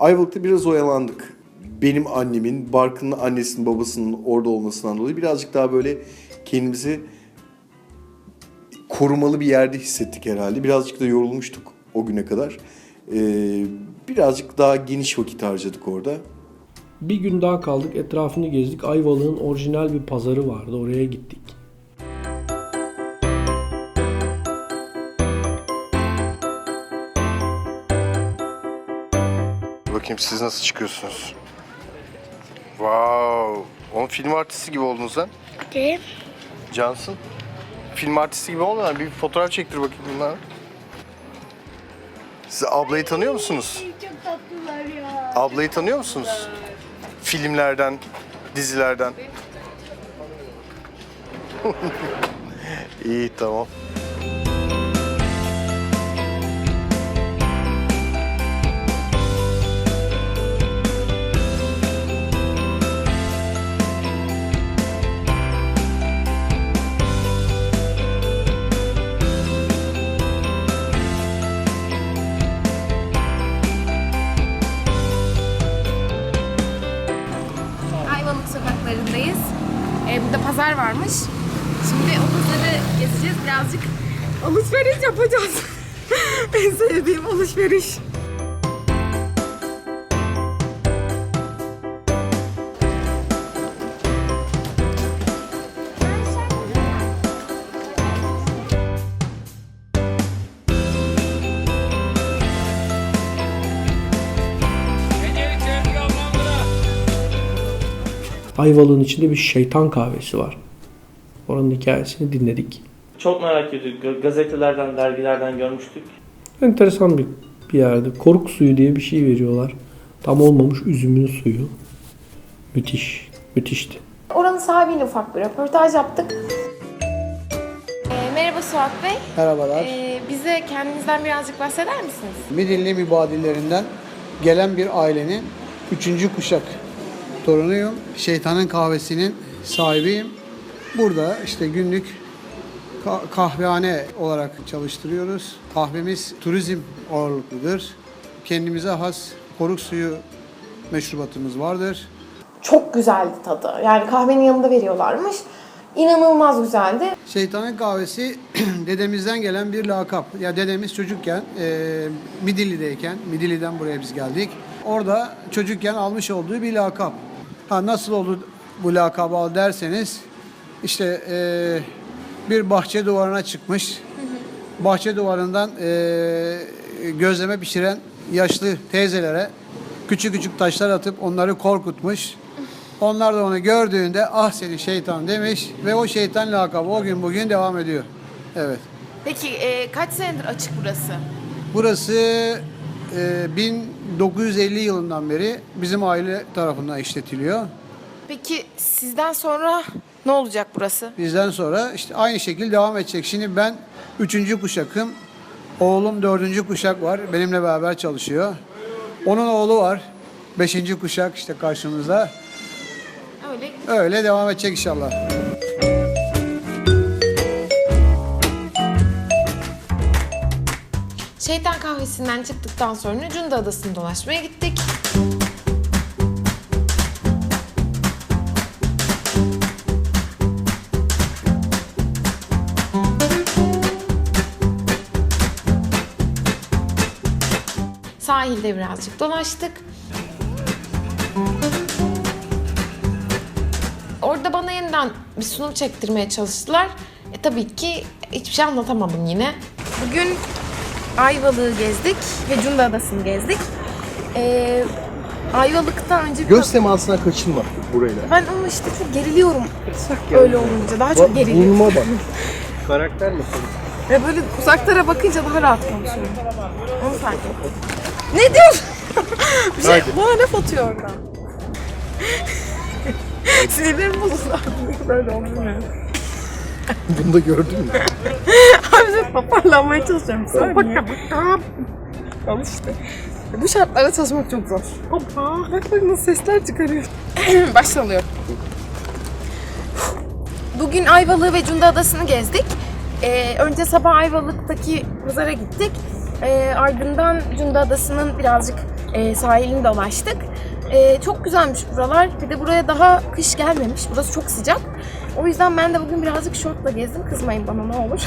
Ayvalık'ta biraz oyalandık. Benim annemin, Barkın'ın annesinin, babasının orada olmasından dolayı birazcık daha böyle kendimizi korumalı bir yerde hissettik herhalde. Birazcık da yorulmuştuk o güne kadar. Ee, birazcık daha geniş vakit harcadık orada. Bir gün daha kaldık etrafını gezdik. Ayvalık'ın orijinal bir pazarı vardı oraya gittik. Bakayım siz nasıl çıkıyorsunuz? Wow. Onun film artisti gibi oldun sen. Kim? Cansın. Film artisti gibi oldun. Bir fotoğraf çektir bakayım bunlar. Siz ablayı tanıyor musunuz? Çok tatlılar ya. Ablayı tanıyor musunuz? Filmlerden, dizilerden. İyi tamam. Pazar varmış. Şimdi o pazarı gezeceğiz. Birazcık alışveriş yapacağız. en sevdiğim alışveriş. Ayvalık'ın içinde bir şeytan kahvesi var. Oranın hikayesini dinledik. Çok merak ediyorduk. Ga- Gazetelerden, dergilerden görmüştük. Enteresan bir, bir yerde. Koruk suyu diye bir şey veriyorlar. Tam olmamış üzümün suyu. Müthiş. Müthişti. Oranın sahibiyle ufak bir röportaj yaptık. Ee, merhaba Suat Bey. Merhabalar. Ee, bize kendinizden birazcık bahseder misiniz? Midilli mübadillerinden gelen bir ailenin üçüncü kuşak torunuyum. Şeytanın kahvesinin sahibiyim. Burada işte günlük ka- kahvehane olarak çalıştırıyoruz. Kahvemiz turizm ağırlıklıdır. Kendimize has koruk suyu meşrubatımız vardır. Çok güzeldi tadı. Yani kahvenin yanında veriyorlarmış. İnanılmaz güzeldi. Şeytanın kahvesi dedemizden gelen bir lakap. Ya dedemiz çocukken e, Midilli'deyken, Midilli'den buraya biz geldik. Orada çocukken almış olduğu bir lakap. Ha nasıl oldu bu lakabı al derseniz işte e, bir bahçe duvarına çıkmış. Bahçe duvarından e, gözleme pişiren yaşlı teyzelere küçük küçük taşlar atıp onları korkutmuş. Onlar da onu gördüğünde ah seni şeytan demiş ve o şeytan lakabı o gün bugün devam ediyor. Evet. Peki e, kaç senedir açık burası? Burası 1950 yılından beri bizim aile tarafından işletiliyor. Peki sizden sonra ne olacak burası? Bizden sonra işte aynı şekilde devam edecek. Şimdi ben üçüncü kuşakım. Oğlum dördüncü kuşak var. Benimle beraber çalışıyor. Onun oğlu var. Beşinci kuşak işte karşımızda. Öyle Öyle devam edecek inşallah. Şeytan kahvesinden çıktıktan sonra Cunda Adası'nı dolaşmaya gittik. Sahilde birazcık dolaştık. Orada bana yeniden bir sunum çektirmeye çalıştılar. E, tabii ki hiçbir şey anlatamadım yine. Bugün Ayvalık'ı gezdik ve Cunda Adası'nı gezdik. Ee, Ayvalık'tan önce. Göz temasına kaçınma burayla. Ben ama işte çok geriliyorum öyle olunca. Daha çok geriliyorum. Burnuma bak. Karakter mi? Ve böyle uzaklara bakınca daha rahat konuşuyorum. Onu fark ettim. Ne diyorsun? bir şey, bana laf atıyor oradan. Sinirlerim bozuldu artık. Böyle olmuyor. Bunu da gördün mü? Abi ben toparlanmaya çalışıyorum. Sonra Al işte. Bu şartlarda çalışmak çok zor. Bak bak nasıl sesler çıkarıyor. Başlanıyor. Bugün Ayvalık ve Cunda Adası'nı gezdik. Ee, önce sabah Ayvalık'taki pazara gittik. Ee, ardından Cunda Adası'nın birazcık e, sahilini dolaştık. E, çok güzelmiş buralar. Bir de buraya daha kış gelmemiş. Burası çok sıcak. O yüzden ben de bugün birazcık şortla gezdim. Kızmayın bana ne olur.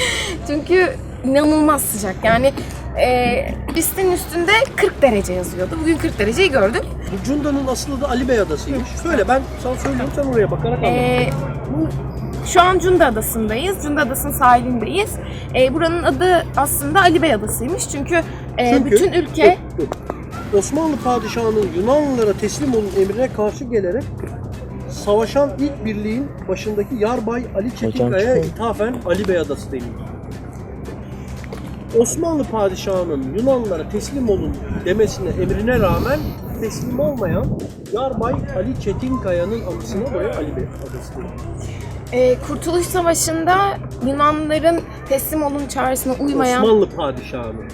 Çünkü inanılmaz sıcak. Yani e, pistin üstünde 40 derece yazıyordu. Bugün 40 dereceyi gördük. Bu Cunda'nın asıl adı Ali Bey Adası'ymış. Söyle ben sana söylüyorum sen oraya bakarak anlat. Bu, şu an Cunda Adası'ndayız. Cunda Adası'nın sahilindeyiz. Ee, buranın adı aslında Ali Bey Adası'ymış. Çünkü, e, Çünkü- bütün ülke. Osmanlı padişahının Yunanlılara teslim olun emrine karşı gelerek savaşan ilk birliğin başındaki Yarbay Ali Çetinkaya ithafen Ali Bey Adası deniyor. Osmanlı padişahının Yunanlılara teslim olun demesine emrine rağmen teslim olmayan Yarbay Ali Çetinkaya'nın anısına buraya Ali Bey Adası deniyor. e, Kurtuluş Savaşı'nda Yunanlıların teslim olun çağrısına uymayan Osmanlı padişahının.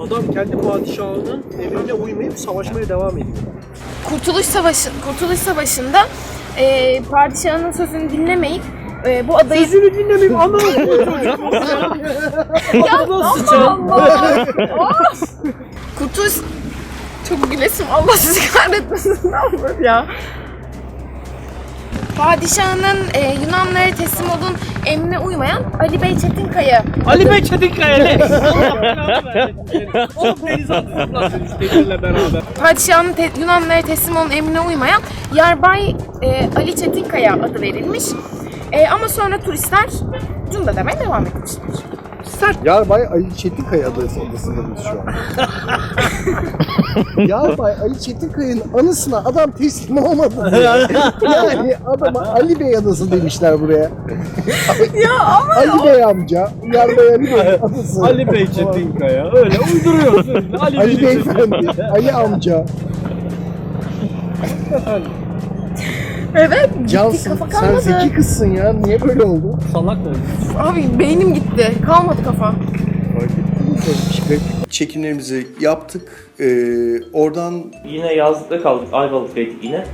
Adam kendi padişahının emrine uymayıp savaşmaya devam ediyor. Kurtuluş Savaşı Kurtuluş Savaşı'nda e, padişahının sözünü dinlemeyip e, bu adayı Sözünü dinlemeyeyim ana ya Allah Allah. Of! Kurtuluş çok gülesim Allah sizi kahretmesin ne olur ya. Padişahının e, Yunanlara teslim olun emrine uymayan Ali Bey Çetinkaya Ali Bey Çetinkaya ne? Oğlum denize atacağım lan seni şu denizle beraber. Padişahın te- Yunanlara teslim olun emrine uymayan Yarbay e, Ali Çetinkaya adı verilmiş. E, ama sonra turistler Cunda demeye devam etmişler. Yarbay Ali Çetinkaya adası odasında biz şu an. Yarbay Ali Çetinkaya'nın anısına adam teslim olmadı. Yani adama Ali Bey adası demişler buraya. Ya ama Ali Bey amca, Yarbay Ali Bey adası. Ali Bey Çetinkaya öyle uyduruyorsun. Ali, Ali Bey Beyefendi, Ali amca. evet Cansın, kafa sen kalmadı. zeki kızsın ya. Niye böyle oldu? Salak mı? Abi beynim gitti. Kalmadı kafa. Çekimlerimizi yaptık. Ee, oradan Yine yazlıkta kaldık. Ayvalık'taydık yine.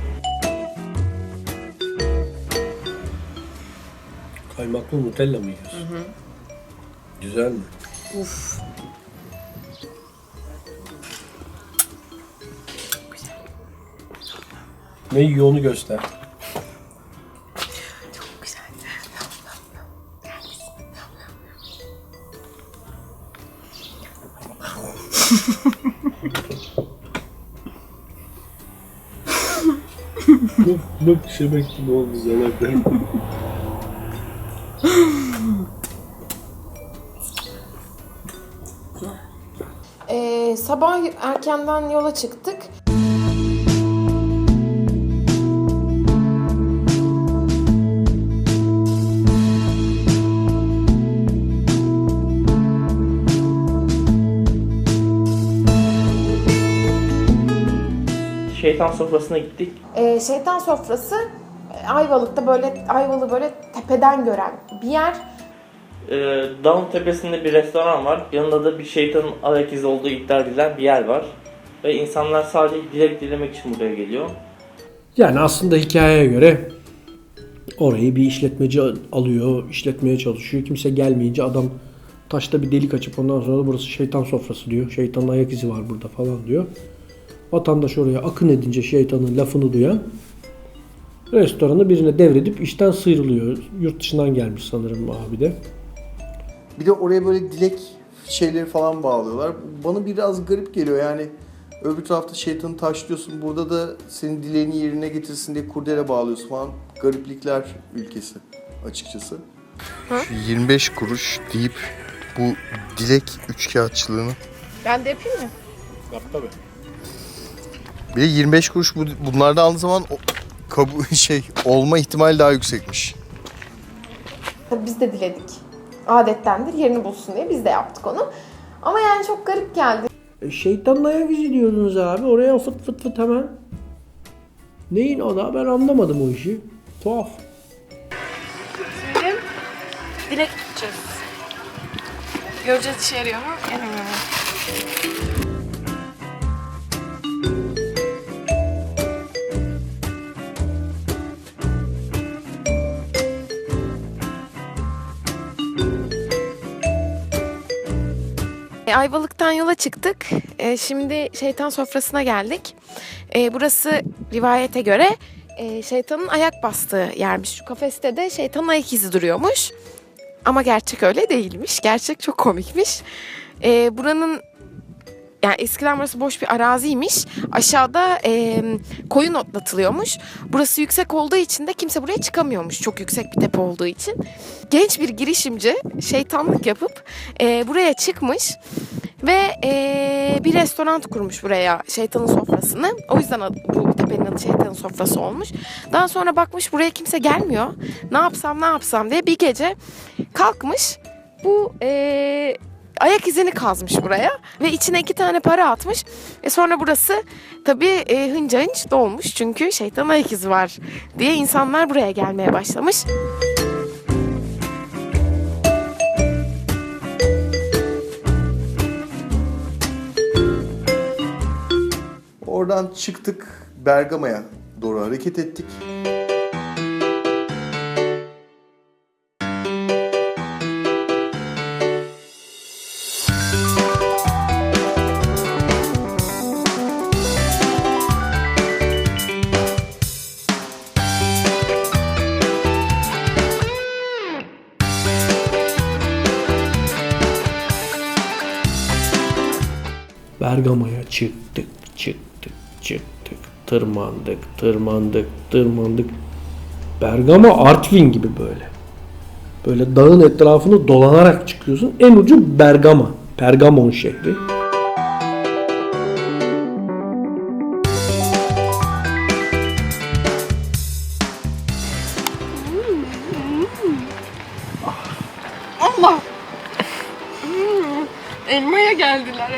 Kaymaklı Nutella mı yiyorsun? Güzel mi? Uf. Ne yiyor onu göster. Bak şebek gibi oldu zaten. Ee, sabah erkenden yola çıktık. Şeytan sofrasına gittik. Ee, şeytan sofrası e, Ayvalık'ta böyle Ayvalı böyle tepeden gören bir yer. Ee, dağın tepesinde bir restoran var. Yanında da bir şeytanın ayak izi olduğu iddia edilen bir yer var. Ve insanlar sadece dilek dilemek için buraya geliyor. Yani aslında hikayeye göre orayı bir işletmeci alıyor, işletmeye çalışıyor. Kimse gelmeyince adam taşta bir delik açıp ondan sonra da burası şeytan sofrası diyor. Şeytanın ayak izi var burada falan diyor. Vatandaş oraya akın edince şeytanın lafını duyan restoranı birine devredip işten sıyrılıyor. Yurt dışından gelmiş sanırım abi de. bir de oraya böyle dilek şeyleri falan bağlıyorlar. Bana biraz garip geliyor yani. Öbür tarafta şeytanı taşlıyorsun. Burada da senin dileğini yerine getirsin diye kurdele bağlıyorsun falan. Gariplikler ülkesi açıkçası. Şu 25 kuruş deyip bu dilek üçkağıtçılığını. Ben de yapayım mı? Bir de 25 kuruş bu, bunlarda aldığı zaman o, kabu, şey olma ihtimali daha yüksekmiş. Tabii biz de diledik. Adettendir yerini bulsun diye biz de yaptık onu. Ama yani çok garip geldi. E, şeytanın ayak izi diyordunuz abi. Oraya fıt fıt fıt hemen. Neyin o da ben anlamadım o işi. Tuhaf. Şimdi dilek tutacağız. Göreceğiz işe yarıyor mu? Yaramıyor E, Ayvalık'tan yola çıktık. E, şimdi şeytan sofrasına geldik. E, burası rivayete göre e, şeytanın ayak bastığı yermiş. Şu kafeste de şeytanın ayak izi duruyormuş. Ama gerçek öyle değilmiş. Gerçek çok komikmiş. E, buranın yani eskiden burası boş bir araziymiş. Aşağıda e, koyun otlatılıyormuş. Burası yüksek olduğu için de kimse buraya çıkamıyormuş. Çok yüksek bir tepe olduğu için. Genç bir girişimci şeytanlık yapıp e, buraya çıkmış ve e, bir restoran kurmuş buraya şeytanın sofrasını. O yüzden adı- bu tepenin adı şeytanın sofrası olmuş. Daha sonra bakmış buraya kimse gelmiyor. Ne yapsam ne yapsam diye bir gece kalkmış. Bu e, ayak izini kazmış buraya ve içine iki tane para atmış. E sonra burası tabii e, hınca hınç dolmuş çünkü şeytan ayak izi var diye insanlar buraya gelmeye başlamış. Oradan çıktık Bergama'ya doğru hareket ettik. Çıktık, çıktık, çıktık. Tırmandık, tırmandık, tırmandık. Bergama Artvin gibi böyle. Böyle dağın etrafını dolanarak çıkıyorsun. En ucu Bergama. Pergamon şehri. Allah! Elmaya geldiler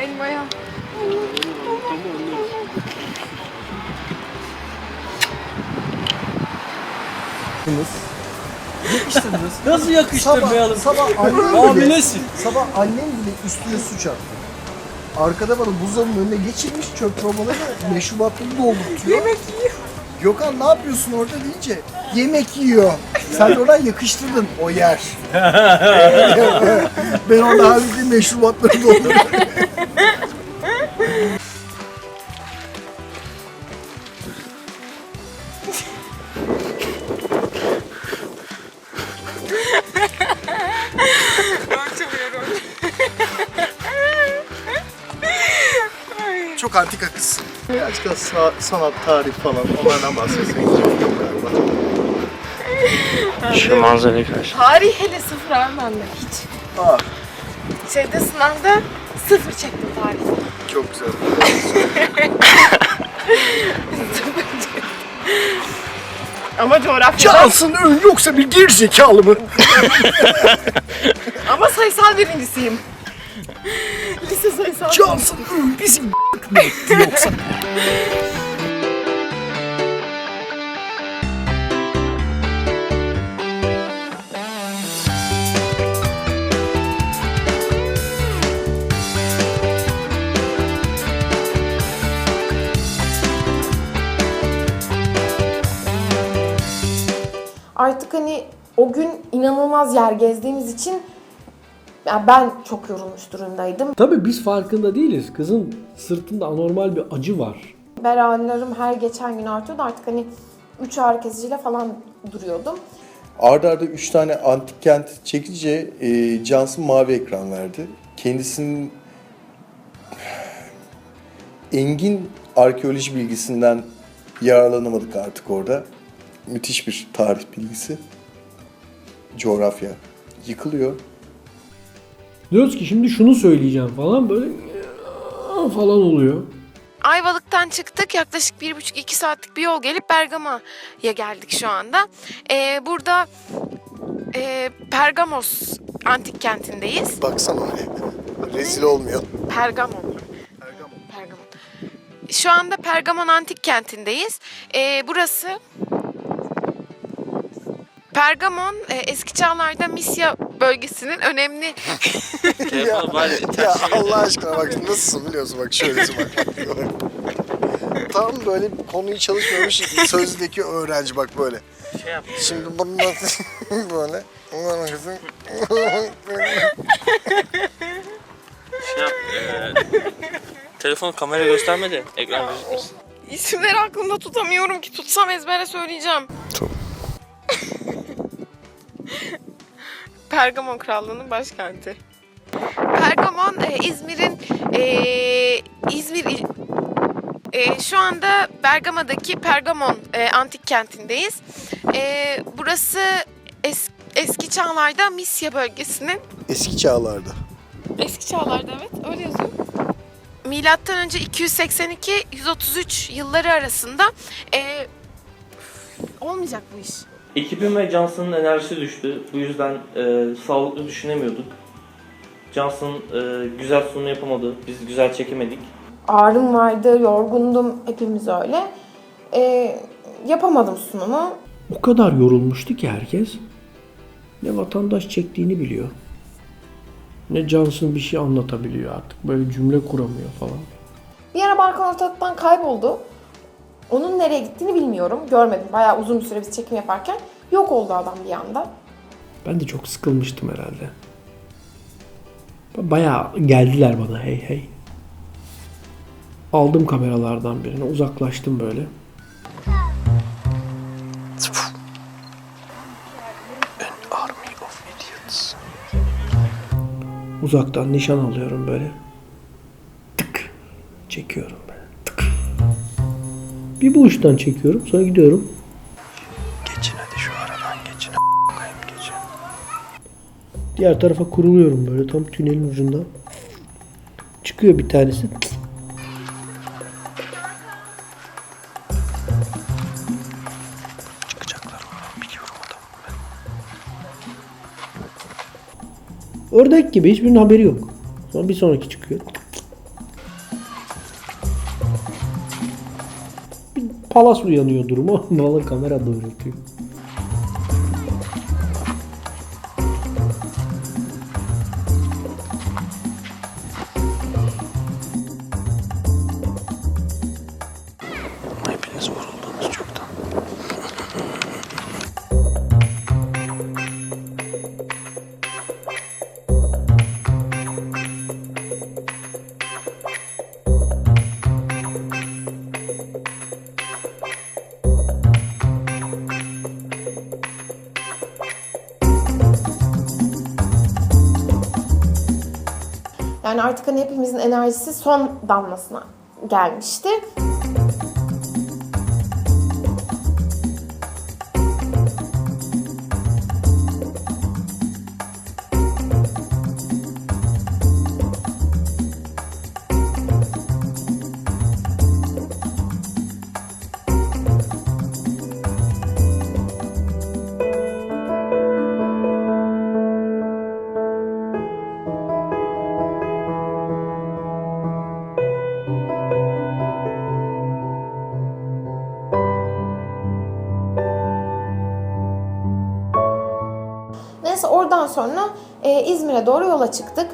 elmaya. Nasıl yakıştırmayalım? Sabah, sabah annem bile, Hamilesin. sabah annem bile üstüne su çarptı. Arkada bana buzdolabının önüne geçirmiş çöp romaları meşrubatını doldurtuyor. Yemek yiyor. Gökhan ne yapıyorsun orada deyince yemek yiyor. Sen de oradan yakıştırdın o yer. ben orada halbuki meşrubatları dolduruyorum. Antika kız. Birazcık da sa- sanat, tarih falan onlardan bahsetsek. Şu manzarayı karşı. Tarih hele sıfır abi bende hiç. Aa, Şeyde sınavda sıfır çektim tarih. çok güzel. Ama coğrafya. Cansın ön yoksa bir gerizekalı mı? Ama sayısal birincisiyim. Lise sayısal. Cansın ön bizim mı etti yoksa? Artık hani o gün inanılmaz yer gezdiğimiz için ya ben çok yorulmuş durumdaydım. Tabii biz farkında değiliz. Kızın sırtında anormal bir acı var. Bel ağrılarım her geçen gün artıyordu. Artık hani 3 ağrı kesiciyle falan duruyordum. Arda arda 3 tane antik kent çekince e, Johnson mavi ekran verdi. Kendisinin engin arkeoloji bilgisinden yararlanamadık artık orada. Müthiş bir tarih bilgisi. Coğrafya. Yıkılıyor. Diyoruz ki şimdi şunu söyleyeceğim falan böyle falan oluyor. Ayvalık'tan çıktık. Yaklaşık bir buçuk iki saatlik bir yol gelip Bergama'ya geldik şu anda. Ee, burada e, Pergamos antik kentindeyiz. Baksana oraya. Rezil olmuyor. Pergamon. Pergamon. Şu anda Pergamon antik kentindeyiz. Ee, burası Pergamon e, eski çağlarda Misya bölgesinin önemli ya, ya Allah aşkına bak nasılsın biliyorsun bak şöylesin bak. Tam böyle konuyu çalışmamış sözdeki öğrenci bak böyle. Şimdi bundan böyle. Şey yap. telefonu kameraya gösterme de ekran gözükmesin. İsimleri aklımda tutamıyorum ki. Tutsam ezbere söyleyeceğim. Tamam. Pergamon Krallığı'nın başkenti. Pergamon e, İzmir'in e, İzmir e, şu anda Bergama'daki Pergamon e, antik kentindeyiz. E, burası es- eski çağlarda Misya bölgesinin Eski çağlarda. Eski çağlarda evet öyle yazıyor. Milattan önce 282-133 yılları arasında e, olmayacak bu iş. Ekibim ve Johnson'ın enerjisi düştü. Bu yüzden e, sağlıklı düşünemiyorduk. Johnson e, güzel sunum yapamadı. Biz güzel çekemedik. Ağrım vardı, yorgundum hepimiz öyle. E, yapamadım sunumu. O kadar yorulmuştu ki herkes. Ne vatandaş çektiğini biliyor. Ne Johnson bir şey anlatabiliyor artık. Böyle cümle kuramıyor falan. Bir ara Barkan ortalıktan kayboldu. Onun nereye gittiğini bilmiyorum. Görmedim. Bayağı uzun bir süre biz çekim yaparken. Yok oldu adam bir anda. Ben de çok sıkılmıştım herhalde. Bayağı geldiler bana hey hey. Aldım kameralardan birini uzaklaştım böyle. Uzaktan nişan alıyorum böyle. Tık. Çekiyorum. Bir bu uçtan çekiyorum sonra gidiyorum. Geçin hadi şu aradan geçin. geçin. Diğer tarafa kuruluyorum böyle tam tünelin ucundan. Çıkıyor bir tanesi. Çıkacaklar oradan biliyorum adamı ben. Ördek gibi hiçbirinin haberi yok. Sonra bir sonraki çıkıyor. Palas uyanıyor duruma. Malı kamera doğrultuyor. Yani artık hani hepimizin enerjisi son damlasına gelmişti. Sonra e, İzmir'e doğru yola çıktık.